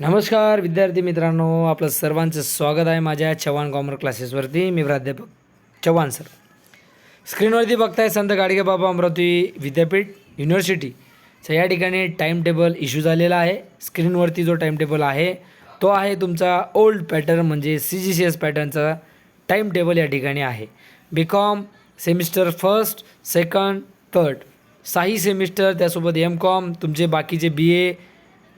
नमस्कार विद्यार्थी मित्रांनो. आपलं सर्वांचं स्वागत आहे माझ्या चव्हाण कॉमर्स क्लासेसवरती. मी प्राध्यापक चव्हाण सर. स्क्रीनवरती बघताय संत गाडगे बाबा अमरावती विद्यापीठ युनिव्हर्सिटी. या ठिकाणी टाईम टेबल इश्यू झालेला आहे. स्क्रीनवरती जो टाईम टेबल आहे तो आहे तुमचा ओल्ड पॅटर्न म्हणजे सी जी सी एस पॅटर्नचा टाईम टेबल या ठिकाणी आहे. B com semester first second third साही सेमिस्टर त्यासोबत एम कॉम तुमचे बाकीचे बी ए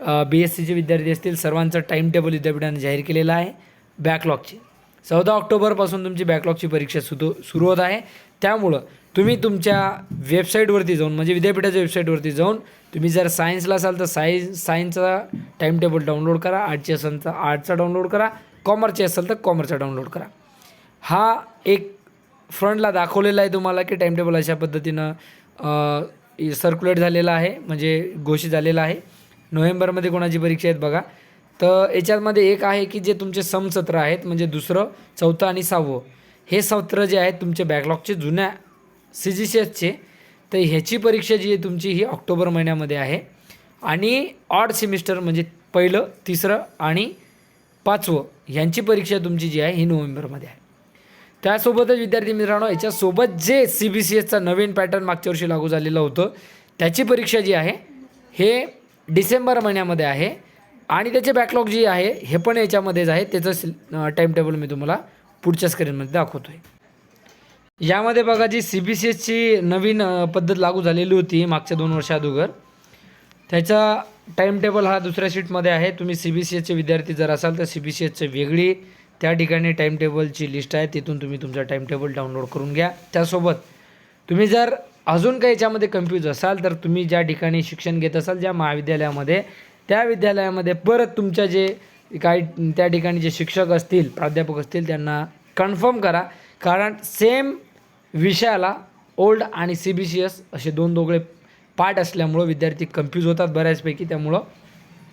बी एस सीचे विद्यार्थी असतील सर्वांचं टाईम टेबल विद्यापीठाने जाहीर केलेलं आहे. बॅकलॉगची चौदा ऑक्टोबरपासून तुमची बॅकलॉगची परीक्षा सुरू सुरू होत आहे. त्यामुळं तुम्ही तुमच्या वेबसाईटवरती जाऊन म्हणजे विद्यापीठाच्या वेबसाईटवरती जाऊन तुम्ही जर सायन्सला असाल तर सायन्स सायन्सचा टाईम टेबल डाउनलोड करा आर्टची असाल तर आर्टचा डाउनलोड करा कॉमर्सची असेल तर कॉमर्सचा डाउनलोड करा. हा एक फ्रंटला दाखवलेला आहे तुम्हाला की टाईम टेबल अशा पद्धतीनं सर्क्युलेट झालेला आहे म्हणजे घोषित झालेला आहे. नोव्हेंबरमध्ये कोणाची परीक्षा आहेत बघा. तर याच्यामध्ये एक आहे की जे तुमचे समसत्र आहेत म्हणजे दुसरं चौथं आणि सहावं हे सत्र जे आहेत तुमचे बॅकलॉगचे जुन्या सी जी सी एसचे तर ह्याची परीक्षा जी आहे तुमची ही ऑक्टोबर महिन्यामध्ये आहे. आणि ऑड सेमिस्टर म्हणजे पहिलं तिसरं आणि पाचवं ह्यांची परीक्षा तुमची जी आहे ही नोव्हेंबरमध्ये आहे. त्यासोबतच विद्यार्थी मित्रांनो याच्यासोबत जे सी बी सी एसचा नवीन पॅटर्न मागच्या वर्षी लागू झालेलं होतं त्याची परीक्षा जी आहे हे डिसेंबर महिन्यामध्ये आहे. आणि त्याचे बॅकलॉग जी आहे हे पण याच्यामध्येच आहे. त्याचं टाईम टेबल मी तुम्हाला पुढच्या स्क्रीनमध्ये दाखवतो आहे यामध्ये बघा जी सी बी सी एसची नवीन पद्धत लागू झालेली होती मागच्या दोन वर्षा अगोदर. त्याचा टाईम टेबल हा दुसऱ्या शीटमध्ये आहे. तुम्ही सी बी सी एसचे विद्यार्थी जर असाल तर सी बी सी एसची वेगळी त्या ठिकाणी टाईम टेबलची लिस्ट आहे. तिथून तुम्ही तुमचा टाईम टेबल डाउनलोड करून घ्या. त्यासोबत तुम्ही जर अजून काही याच्यामध्ये कन्फ्यूज असाल तर तुम्ही ज्या ठिकाणी शिक्षण घेत असाल ज्या महाविद्यालयामध्ये त्या विद्यालयामध्ये परत तुमच्या जे काही त्या ठिकाणी जे शिक्षक असतील प्राध्यापक असतील त्यांना कन्फर्म करा. कारण सेम विषयाला ओल्ड आणि सी बी सी एस असे दोन दोघे पार्ट असल्यामुळं विद्यार्थी कन्फ्यूज होतात बऱ्याचपैकी. त्यामुळं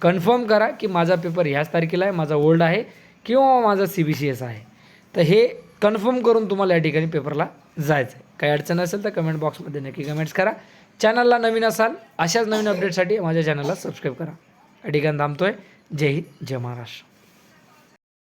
कन्फर्म करा की माझा पेपर ह्याच तारखेला आहे माझा ओल्ड आहे किंवा माझा सी बी सी एस आहे. तर हे कन्फर्म करून तुम्हाला या ठिकाणी पेपरला जायचं आहे काही अडचण असेल तर कमेंट बॉक्समध्ये नक्की कमेंट्स करा. चॅनलला नवीन असाल अशाच नवीन अपडेटसाठी माझ्या चॅनलला सबस्क्राईब करा. या ठिकाणी आहे जय हिंद जय महाराष्ट्र.